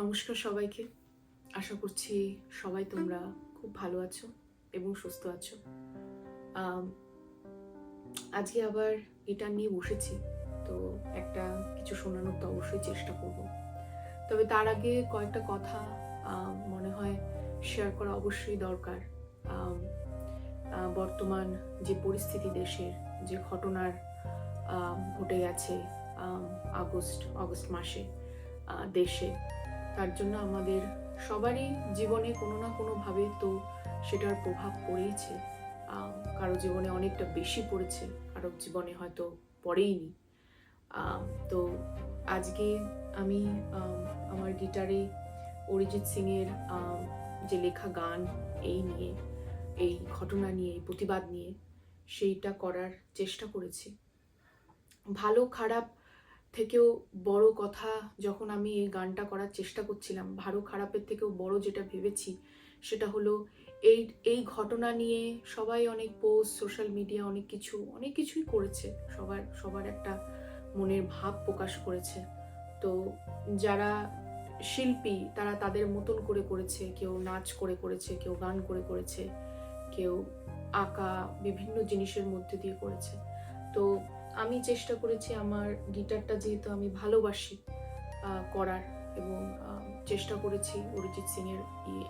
নমস্কার সবাইকে। আশা করছি সবাই তোমরা খুব ভালো আছো এবং সুস্থ আছো। আজকে আবার গিটার নিয়ে বসেছি, তো একটা কিছু শোনানোর তো অবশ্যই চেষ্টা করব। তবে তার আগে কয়েকটা কথা মনে হয় শেয়ার করা অবশ্যই দরকার। বর্তমান যে পরিস্থিতি দেশের, যে ঘটনার ঘটে গেছে আগস্ট আগস্ট মাসে দেশে। তার জন্য আমাদের সবারই জীবনে কোনো না কোনোভাবে তো সেটার প্রভাব পড়েইছে। কারও জীবনে অনেকটা বেশি পড়েছে, কারও জীবনে হয়তো পড়েইনি। তো আজকে আমি আমার গিটারে অরিজিৎ সিংয়ের যে লেখা গান, এই নিয়ে, এই ঘটনা নিয়ে প্রতিবাদ নিয়ে, সেইটা করার চেষ্টা করেছি। ভালো খারাপ থেকেও বড় কথা যখন আমি এই গানটা করার চেষ্টা করছিলাম ভালো খারাপের থেকেও বড় যেটা ভেবেছি সেটা হলো এই এই ঘটনা নিয়ে সবাই অনেক পোস্ট সোশ্যাল মিডিয়া অনেক কিছু, অনেক কিছুই করেছে। সবার সবার একটা মনের ভাব প্রকাশ করেছে। তো যারা শিল্পী, তারা তাদের মতন করে করেছে, কেউ নাচ করে করেছে, কেউ গান করে করেছে, কেউ আঁকা বিভিন্ন জিনিসের মধ্যে দিয়ে করেছে। তো আমি চেষ্টা করেছি আমার গিটারটা যেহেতু আমি ভালোবাসি করার এবং চেষ্টা করেছি অরিজিৎ সিং এর এই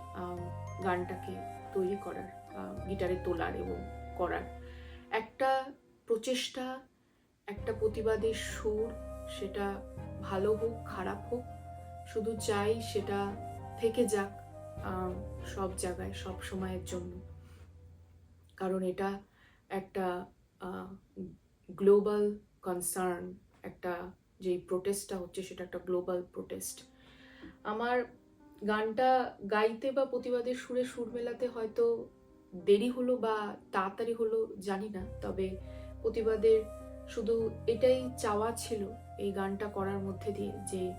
গানটাকে তৈরি করার গিটারে তোলার এবং করার। একটা প্রচেষ্টা, একটা প্রতিবাদের সুর সেটা ভালো হোক, খারাপ হোক, শুধু চাই সেটা থেকে যাক সব জায়গায়, সব সময়ের জন্য। কারণ এটা একটা গ্লোবাল কনসার্ন একটা যেই প্রোটেস্টটা হচ্ছে সেটা একটা গ্লোবাল প্রোটেস্ট আমার গানটা গাইতে বা প্রতিবাদের সুরে সুর মেলাতে হয়তো দেরি হলো বা তাড়াতাড়ি হলো জানি না, তবে প্রতিবাদের শুধু এটাই চাওয়া ছিল এই গানটা করার মধ্যে দিয়ে যে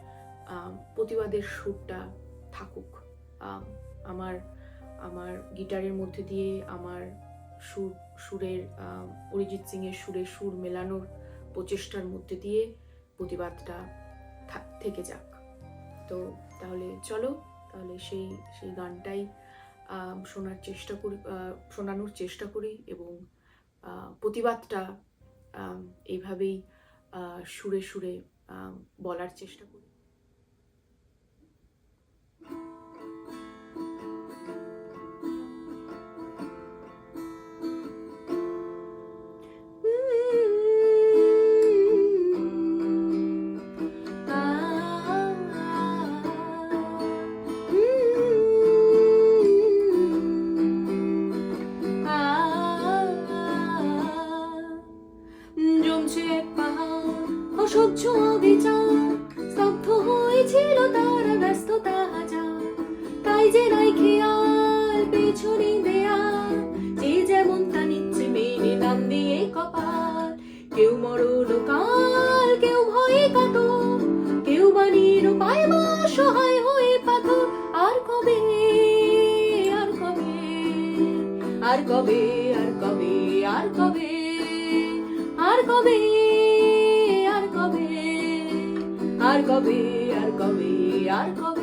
প্রতিবাদের সুরটা থাকুক। আমার আমার গিটারের মধ্যে দিয়ে আমার সুর, সুরের অরিজিৎ সিং এর সুরে সুর মেলানোর প্রচেষ্টার মধ্যে দিয়ে প্রতিবাদটা থেকে যাক। তো তাহলে চলো, তাহলে সেই সেই গানটাই শোনার চেষ্টা করি শোনানোর চেষ্টা করি এবং প্রতিবাদটা এইভাবেই সুরে সুরে বলার চেষ্টা করি। তাই যে নাই খেয়াল পেছনে দেয়াল যে যেমন তা মেনে কেউ মরণ কাল কেউ কেউ বাণীর পায় হয়ে আর কবে আর কবে আর কবে আর কবে আর কবে আর কবে আর কবে আর কবে আর কবে আর কবে